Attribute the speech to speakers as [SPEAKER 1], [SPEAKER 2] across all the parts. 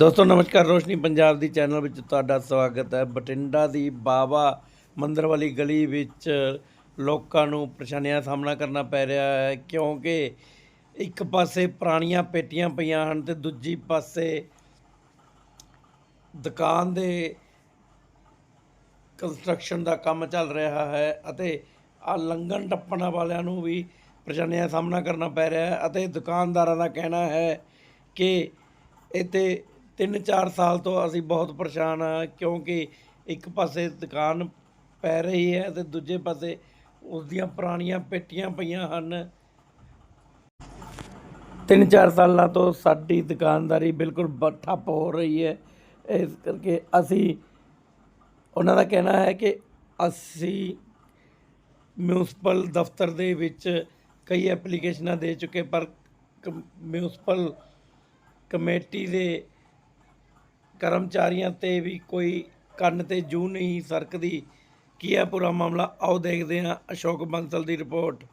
[SPEAKER 1] ਦੋਸਤੋ, ਨਮਸਕਾਰ, ਰੋਸ਼ਨੀ ਪੰਜਾਬ ਦੀ ਚੈਨਲ ਵਿੱਚ ਤੁਹਾਡਾ ਸਵਾਗਤ ਹੈ। ਬਠਿੰਡਾ ਦੀ ਬਾਵਾ ਮੰਦਰ ਵਾਲੀ ਗਲੀ ਵਿੱਚ ਲੋਕਾਂ ਨੂੰ ਪਰੇਸ਼ਾਨੀਆਂ ਦਾ ਸਾਹਮਣਾ ਕਰਨਾ ਪੈ ਰਿਹਾ ਹੈ, ਕਿਉਂਕਿ ਇੱਕ ਪਾਸੇ ਪੁਰਾਣੀਆਂ ਪੇਟੀਆਂ ਪਈਆਂ ਹਨ ਤੇ ਦੂਜੀ ਪਾਸੇ ਦੁਕਾਨ ਦੇ ਕੰਸਟਰਕਸ਼ਨ ਦਾ ਕੰਮ ਚੱਲ ਰਿਹਾ ਹੈ ਅਤੇ ਆ ਲੰਘਣ ਟੱਪਣ ਵਾਲਿਆਂ ਨੂੰ ਵੀ ਪਰੇਸ਼ਾਨੀਆਂ ਦਾ ਸਾਹਮਣਾ ਕਰਨਾ ਪੈ ਰਿਹਾ ਹੈ ਅਤੇ ਦੁਕਾਨਦਾਰਾਂ ਦਾ ਕਹਿਣਾ ਹੈ ਕਿ ਇੱਥੇ 3-4 ਸਾਲ ਤੋਂ ਅਸੀਂ ਬਹੁਤ ਪਰੇਸ਼ਾਨ ਹਾਂ, ਕਿਉਂਕਿ ਇੱਕ ਪਾਸੇ ਦੁਕਾਨ ਪੈ ਰਹੀ ਹੈ ਤੇ ਦੂਜੇ ਪਾਸੇ ਉਸ ਦੀਆਂ ਪੁਰਾਣੀਆਂ ਪੇਟੀਆਂ ਪਈਆਂ ਹਨ। ਤਿੰਨ ਚਾਰ ਸਾਲਾਂ ਤੋਂ ਸਾਡੀ ਦੁਕਾਨਦਾਰੀ ਬਿਲਕੁਲ ਬ- ਠੱਪ ਹੋ ਰਹੀ ਹੈ। ਇਸ ਕਰਕੇ ਅਸੀਂ ਉਹਨਾਂ ਦਾ ਕਹਿਣਾ ਹੈ ਕਿ ਅਸੀਂ ਮਿਊਨਿਸਪਲ ਦਫ਼ਤਰ ਦੇ ਵਿੱਚ ਕਈ ਐਪਲੀਕੇਸ਼ਨਾਂ ਦੇ ਚੁੱਕੇ ਪਰ ਕ- ਮਿਊਨਿਸਪਲ ਕਮੇਟੀ ਦੇ ਕਰਮਚਾਰੀਆਂ ਤੇ ਵੀ ਕੋਈ ਕੰਨ ਤੇ ਜੂ ਨਹੀਂ ਸਰਕਦੀ। ਕੀ ਹੈ ਪੂਰਾ ਮਾਮਲਾ? ਆਓ ਦੇਖਦੇ ਹਾਂ ਅਸ਼ੋਕ ਬੰਸਲ ਦੀ ਰਿਪੋਰਟ।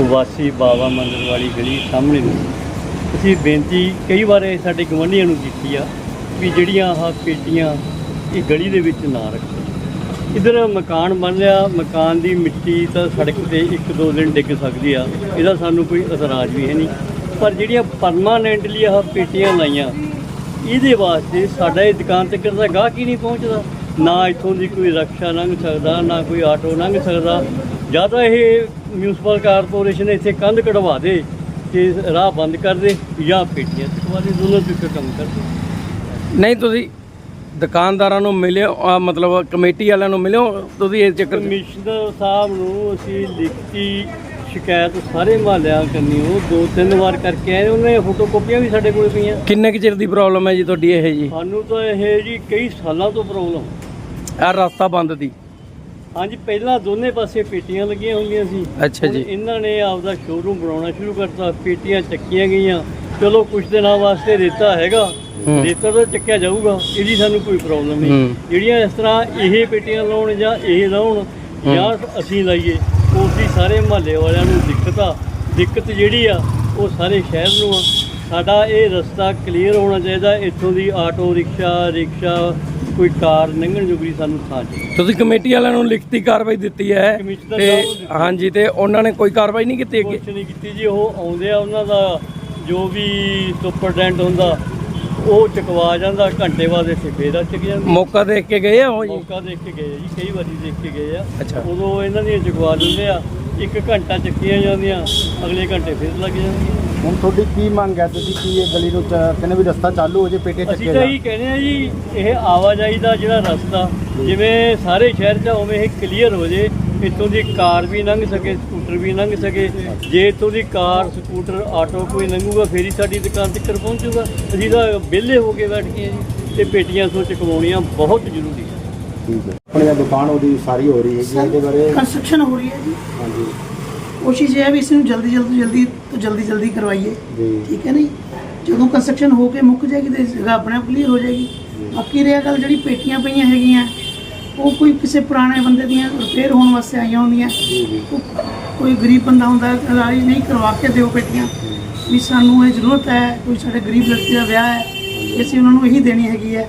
[SPEAKER 2] ਵਾਸੀ ਬਾਵਾ ਮੰਦਰ ਵਾਲੀ ਗਲੀ ਸਾਹਮਣੇ ਨੂੰ। ਅਸੀਂ ਬੇਨਤੀ ਕਈ ਵਾਰ ਇਹ ਸਾਡੇ ਗਵੰਡੀਆਂ ਨੂੰ ਕੀਤੀ ਆ ਵੀ ਜਿਹੜੀਆਂ ਆਹ ਪੇਟੀਆਂ ਇਹ ਗਲੀ ਦੇ ਵਿੱਚ ਨਾ ਰੱਖੋ ਇਧਰ ਮਕਾਨ ਬਣ ਰਿਹਾ, ਮਕਾਨ ਦੀ ਮਿੱਟੀ ਤਾਂ ਸੜਕ ਤੇ ਇੱਕ ਦੋ ਦਿਨ ਡਿੱਗ ਸਕਦੀ ਆ, ਇਹਦਾ ਸਾਨੂੰ ਕੋਈ ਇਤਰਾਜ਼ ਵੀ ਹੈ ਨਹੀਂ। ਪਰ ਜਿਹੜੀਆਂ ਪਰਮਾਨੈਂਟਲੀ ਆਹ ਪੇਟੀਆਂ ਲਾਈਆਂ, ਇਹਦੇ ਵਾਸਤੇ ਸਾਡਾ ਇਹ ਦੁਕਾਨ ਤੱਕ ਦਾ ਗਾਹਕ ਹੀ ਨਹੀਂ ਪਹੁੰਚਦਾ। ਨਾ ਇੱਥੋਂ ਦੀ ਕੋਈ ਰਕਸ਼ਾ ਲੰਘ ਸਕਦਾ, ਨਾ ਕੋਈ ਆਟੋ ਲੰਘ ਸਕਦਾ। ਜਾਂ ਤਾਂ ਇਹ ਮਿਊਨਿਸਪਲ ਕਾਰਪੋਰੇਸ਼ਨ ਇੱਥੇ ਕੰਧ ਕਢਵਾ ਦੇ ਕਿ ਰਾਹ ਬੰਦ ਕਰ ਦੇ ਜਾਂ ਪੇਟੀਆਂ ਦੇ ਦੋਨੋਂ ਤੋਂ ਕੰਮ ਕਰ ਦੇ।
[SPEAKER 1] ਨਹੀਂ ਤੁਸੀਂ ਦੁਕਾਨਦਾਰਾਂ ਨੂੰ ਮਿਲਿਓ ਮਤਲਬ ਕਮੇਟੀ ਵਾਲਿਆਂ ਨੂੰ ਮਿਲਿਓ ਤੁਸੀਂ ਇਸ ਚੱਕਰ 'ਚ?
[SPEAKER 2] ਕਮਿਸ਼ਨਰ ਸਾਹਿਬ ਨੂੰ ਅਸੀਂ ਲਿਖਤੀ ਸ਼ਿਕਾਇਤ ਸਾਰੇ ਮਹੱਲਿਆਂ ਕਰਨੀ ਉਹ ਦੋ ਤਿੰਨ ਵਾਰ ਕਰਕੇ ਆਏ ਉਹਨੇ ਫੋਟੋ ਕਾਪੀਆਂ ਵੀ ਸਾਡੇ ਕੋਲ ਪਈਆਂ।
[SPEAKER 1] ਕਿੰਨੇ ਕੁ ਚਿਰ ਦੀ ਪ੍ਰੋਬਲਮ ਹੈ ਜੀ ਤੁਹਾਡੀ ਇਹ ਜੀ?
[SPEAKER 2] ਸਾਨੂੰ ਤਾਂ ਇਹ ਜੀ ਕਈ ਸਾਲਾਂ ਤੋਂ ਪ੍ਰੋਬਲਮ
[SPEAKER 1] ਆ ਰਸਤਾ ਬੰਦ ਦੀ।
[SPEAKER 2] ਹਾਂਜੀ ਪਹਿਲਾਂ ਦੋਨੇ ਪਾਸੇ ਪੇਟੀਆਂ ਲੱਗੀਆਂ ਹੁੰਦੀਆਂ ਸੀ।
[SPEAKER 1] ਅੱਛਾ ਜੀ।
[SPEAKER 2] ਇਹਨਾਂ ਨੇ ਆਪਦਾ ਸ਼ੋਰੂਮ ਬਣਾਉਣਾ ਸ਼ੁਰੂ ਕਰਤਾ ਪੇਟੀਆਂ ਚੱਕੀਆਂ ਗਈਆਂ। ਚਲੋ ਕੁਝ ਦਿਨਾਂ ਵਾਸਤੇ ਰੇਤਾ ਹੈਗਾ। ਰੇਤਾ ਤਾਂ ਚੱਕਿਆ ਜਾਊਗਾ ਇਹਦੀ ਸਾਨੂੰ ਕੋਈ ਪ੍ਰੋਬਲਮ ਨਹੀਂ। ਜਿਹੜੀਆਂ ਇਸ ਤਰ੍ਹਾਂ ਇਹ ਪੇਟੀਆਂ ਲਾਉਣ ਜਾਂ ਇਹ ਲਾਉਣ ਜਾਂ ਅਸੀਂ ਲਾਈਏ ਉਸ ਦੀ ਸਾਰੇ ਮਹੱਲੇ ਵਾਲਿਆਂ ਨੂੰ ਦਿੱਕਤ ਆ ਦਿੱਕਤ ਜਿਹੜੀ ਆ ਉਹ ਸਾਰੇ ਸ਼ਹਿਰ ਨੂੰ ਆ। ਸਾਡਾ ਇਹ ਰਸਤਾ ਕਲੀਅਰ ਹੋਣਾ ਚਾਹੀਦਾ ਇੱਥੋਂ ਦੀ ਆਟੋ ਰਿਕਸ਼ਾ ਰਿਕਸ਼ਾ ਕੋਈ ਕਾਰ ਲੰਘਣ ਜੋਗੀ ਸਾਨੂੰ ਥਾਂ ਚਾਹੀਦੀ
[SPEAKER 1] ਤੁਸੀਂ ਕਮੇਟੀ ਵਾਲਿਆਂ ਨੂੰ ਲਿਖਤੀ ਕਾਰਵਾਈ ਦਿੱਤੀ ਹੈ ਤੇ
[SPEAKER 2] ਦਿੱਤਾ।
[SPEAKER 1] ਹਾਂਜੀ ਤੇ ਉਹਨਾਂ ਨੇ ਕੋਈ ਕਾਰਵਾਈ ਨਹੀਂ ਕੀਤੀ ਅੱਗੇ?
[SPEAKER 2] ਕੁਛ ਨਹੀਂ ਕੀਤੀ ਜੀ ਉਹ ਆਉਂਦੇ ਆ ਉਹਨਾਂ ਦਾ ਜੋ ਵੀ ਸੁਪਰਡੈਂਟ ਹੁੰਦਾ ਉਹ ਚੁਕਵਾ ਜਾਂਦਾ ਘੰਟੇ ਬਾਅਦ ਇੱਥੇ ਫੇਰ ਆ ਚੱਕ ਜਾਂਦਾ
[SPEAKER 1] ਮੌਕਾ ਦੇਖ ਕੇ ਗਏ ਆ ਉਹ ਜੀ?
[SPEAKER 2] ਮੌਕਾ ਦੇਖ ਕੇ ਗਏ ਆ ਜੀ ਕਈ ਵਾਰੀ ਦੇਖ ਕੇ ਗਏ ਆ।
[SPEAKER 1] ਅੱਛਾ।
[SPEAKER 2] ਉਦੋਂ ਇਹਨਾਂ ਦੀਆਂ ਚੁਕਵਾ ਦਿੰਦੇ ਆ ਇੱਕ ਘੰਟਾ ਚੱਕੀਆਂ ਜਾਂਦੀਆਂ ਅਗਲੇ ਘੰਟੇ ਫੇਰ ਲੱਗ ਜਾਂਦੀਆਂ।
[SPEAKER 3] ਹੁਣ ਤੁਹਾਡੀ ਕੀ ਮੰਗ ਹੈ? ਤੁਸੀਂ ਕੀ ਇਹ ਗਲੀ ਨੂੰ ਚ- ਕਹਿੰਦੇ ਵੀ ਰਸਤਾ ਚਾਲੂ ਹੋ ਜੇ ਪੇਟੇ
[SPEAKER 2] ਅਸੀਂ
[SPEAKER 3] ਚੱਕੇ
[SPEAKER 2] ਤਾਂ
[SPEAKER 3] ਦਾ
[SPEAKER 2] ਇਹੀ ਕਹਿੰਦੇ ਆ ਜੀ ਇਹ ਆਵਾਜਾਈ ਦਾ ਜਿਹੜਾ ਰਸਤਾ ਜਿਵੇਂ ਸਾਰੇ ਸ਼ਹਿਰ 'ਚ ਆ, ਉਵੇਂ ਇਹ ਕਲੀਅਰ ਹੋ ਜੇ ਇੱਥੋਂ ਦੀ ਕਾਰ ਵੀ ਲੰਘ ਸਕੇ ਸਕੂਟਰ ਵੀ ਲੰਘ ਸਕੇ। ਜੇ ਇੱਥੋਂ ਦੀ ਕਾਰ ਸਕੂਟਰ ਆਟੋ ਕੋਈ ਲੰਘੂਗਾ ਫੇਰ ਹੀ ਸਾਡੀ ਦੁਕਾਨ ਤੱਕ ਪਹੁੰਚੂਗਾ। ਅਸੀਂ ਤਾਂ ਵਿਹਲੇ ਹੋ ਕੇ ਬੈਠ ਗਏ ਜੀ। ਤੇ ਪੇਟੀਆਂ ਸੋ ਚਕਵਾਉਣੀਆਂ ਬਹੁਤ ਜ਼ਰੂਰੀ ਹੈ।
[SPEAKER 3] ਠੀਕ ਹੈ। ਆਪਣੀ ਇਹ ਦੁਕਾਨ ਉਹਦੀ ਸਾਰੀ ਹੋ ਰਹੀ ਹੈ ਜੀ ਇਹਦੇ ਬਾਰੇ?
[SPEAKER 4] ਕੰਸਟਰਕਸ਼ਨ ਹੋ ਰਹੀ ਹੈ ਜੀ।
[SPEAKER 3] ਹਾਂਜੀ।
[SPEAKER 4] ਕੋਸ਼ਿਸ਼ ਇਹ ਹੈ ਵੀ ਇਸ ਨੂੰ ਜਲਦੀ ਜਲਦੀ ਜਲਦੀ ਤੋਂ ਜਲਦੀ ਜਲਦੀ ਕਰਵਾਈਏ। ਠੀਕ ਹੈ ਨਹੀਂ? ਜਦੋਂ ਕੰਸਟਰਕਸ਼ਨ ਹੋ ਕੇ ਮੁੱਕ ਜਾਏਗੀ ਤੇ ਜਗ੍ਹਾ ਆਪਣੇ ਆਪ ਕਲੀਅਰ ਹੋ ਜਾਏਗੀ। ਬਾਕੀ ਰਿਹਾ ਗੱਲ ਜਿਹੜੀ ਪੇਟੀਆਂ ਪਈਆਂ ਹੈਗੀਆਂ ਉਹ ਕੋਈ ਕਿਸੇ ਪੁਰਾਣੇ ਬੰਦੇ ਦੀਆਂ ਰਿਪੇਅਰ ਹੋਣ ਵਾਸਤੇ ਆਈਆਂ ਹੁੰਦੀਆਂ। ਕੋਈ ਗਰੀਬ ਬੰਦਾ ਹੁੰਦਾ ਹੈ, ਰਾਜੀ ਨਹੀਂ ਕਰਵਾ ਕੇ ਦਿਓ ਪੇਟੀਆਂ। ਵੀ ਸਾਨੂੰ ਇਹ ਜ਼ਰੂਰਤ ਹੈ ਕੋਈ ਸਾਡੇ ਗਰੀਬ ਲੜਕੀ ਦਾ ਵਿਆਹ ਹੈ ਅਸੀਂ ਉਹਨਾਂ ਨੂੰ ਇਹੀ ਦੇਣੀ ਹੈਗੀ ਹੈ।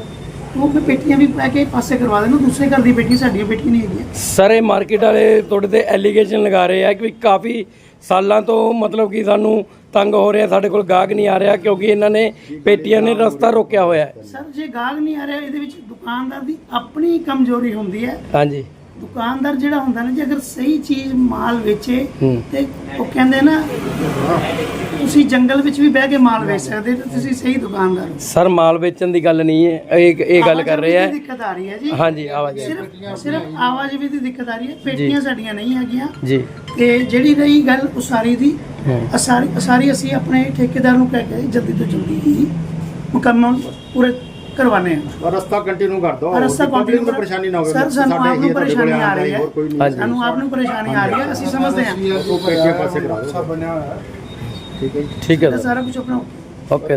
[SPEAKER 4] ਉਹ ਫਿਰ ਪੇਟੀਆਂ ਵੀ ਪਾ ਕੇ ਪਾਸੇ ਕਰਵਾ ਦੇਣ ਦੂਸਰੇ ਘਰ ਦੀ ਪੇਟੀ ਸਾਡੀਆਂ ਪੇਟੀਆਂ ਨਹੀਂ ਹੈਗੀਆਂ।
[SPEAKER 1] ਸਾਰੇ ਮਾਰਕੀਟ ਵਾਲੇ ਤੁਹਾਡੇ ਤੇ ਐਲੀਗੇਸ਼ਨ ਲਗਾ ਰਹੇ ਆ ਕਿ ਕਾਫੀ ਸਾਲਾਂ ਤੋਂ ਮਤਲਬ ਕਿ ਸਾਨੂੰ ਤੰਗ ਹੋ ਰਿਹਾ ਸਾਡੇ ਕੋਲ ਗਾਹਕ ਨਹੀਂ ਆ ਰਿਹਾ ਕਿਉਂਕਿ ਇਹਨਾਂ ਨੇ ਪੇਟੀਆਂ ਨੇ ਰਸਤਾ ਰੋਕਿਆ ਹੋਇਆ ਹੈ।
[SPEAKER 4] ਸਰ ਜੇ ਗਾਹਕ ਨਹੀਂ ਆ ਰਿਹਾ ਇਹਦੇ ਵਿੱਚ ਦੁਕਾਨਦਾਰ ਦੀ ਆਪਣੀ ਕਮਜ਼ੋਰੀ ਹੁੰਦੀ ਹੈ।
[SPEAKER 1] ਹਾਂਜੀ।
[SPEAKER 4] ਦੁਕਾਨਦਾਰ ਜਿਹੜਾ ਹੁੰਦਾ ਨਾ ਜੇ ਅਗਰ ਸਹੀ ਚੀਜ਼ ਮਾਲ ਵੇਚੇ
[SPEAKER 1] ਹੂੰ।
[SPEAKER 4] ਤੇ ਉਹ ਕਹਿੰਦੇ ਨਾ ਤੁਸੀਂ ਜੰਗਲ ਵਿੱਚ ਵੀ ਬਹਿ ਕੇ ਮਾਲ ਵੇਚ ਸਕਦੇ ਹੋ ਤੇ ਤੁਸੀਂ ਸਹੀ ਦੁਕਾਨਦਾਰ ਹੋ।
[SPEAKER 1] ਸਰ ਮਾਲ ਵੇਚਣ ਦੀ ਗੱਲ ਨਹੀਂ ਹੈ। ਇਹ ਇਹ ਗੱਲ ਕਰ ਰਹੇ
[SPEAKER 4] ਆਵਾਜਾਈ ਦੀ ਦਿੱਕਤ ਆ ਰਹੀ ਹੈ ਜੀ।
[SPEAKER 1] ਹਾਂਜੀ ਆਵਾਜ਼
[SPEAKER 4] ਸਿਰਫ ਸਿਰਫ ਆਵਾਜਾਈ ਦੀ ਦਿੱਕਤ ਆ ਰਹੀ ਹੈ। ਪੇਟੀਆਂ ਸਾਡੀਆਂ ਨਹੀਂ ਹੈਗੀਆਂ।
[SPEAKER 1] ਜੀ।
[SPEAKER 4] ਤੇ ਜਿਹੜੀ ਰਹੀ ਗੱਲ ਉਸਾਰੀ ਦੀ
[SPEAKER 1] ਹੂੰ।
[SPEAKER 4] ਅਸਾਰੀ ਅਸਾਰੀ ਅਸੀਂ ਆਪਣੇ ਠੇਕੇਦਾਰ ਨੂੰ ਕਹਿ ਕੇ ਜਲਦੀ ਤੋਂ ਜਲਦੀ ਹੀ ਮੁਕੰਮਲ ਪੂਰੇ ਕਰਵਾਉਂਦੇ ਹਾਂ।
[SPEAKER 3] ਔਰ ਰਸਤਾ ਕੰਟੀਨਿਊ ਕਰ ਦਿਓ।
[SPEAKER 4] ਰਸਤਾ
[SPEAKER 3] ਪਬਲਿਕ
[SPEAKER 4] ਕੰਟੀਨਿਊ
[SPEAKER 3] ਨੂੰ ਪਰੇਸ਼ਾਨੀ ਨਾ ਹੋਵੇ।
[SPEAKER 4] ਸਰ ਸਾਨੂੰ
[SPEAKER 3] ਸਾਡੇ
[SPEAKER 4] ਆਪ
[SPEAKER 3] ਹੀ
[SPEAKER 4] ਨੂੰ
[SPEAKER 3] ਤੁਹਾਡੇ ਕੋਲੇ
[SPEAKER 4] ਪਰੇਸ਼ਾਨੀ ਆ ਰਹੀ
[SPEAKER 3] ਹੈ।
[SPEAKER 4] ਸਾਨੂੰ ਆਪ ਨੂੰ ਪਰੇਸ਼ਾਨੀ ਆ ਰਹੀ ਹੈ। ਅਸੀਂ ਸਮਝਦੇ ਹਾਂ।
[SPEAKER 3] ਉਹ ਪੇਟੀਆਂ ਪਾਸੇ ਕਰਾ ਦਿਓ।
[SPEAKER 1] ਬਣਿਆ ਹੋਇਆ।
[SPEAKER 3] ਠੀਕ ਹੈ ਜੀ।
[SPEAKER 2] ਠੀਕ ਹੈ
[SPEAKER 4] ਇਹ
[SPEAKER 2] ਸਰ।
[SPEAKER 4] ਸਾਰਾ ਕੁਝ ਆਪਣਾ
[SPEAKER 2] ਓਕੇ।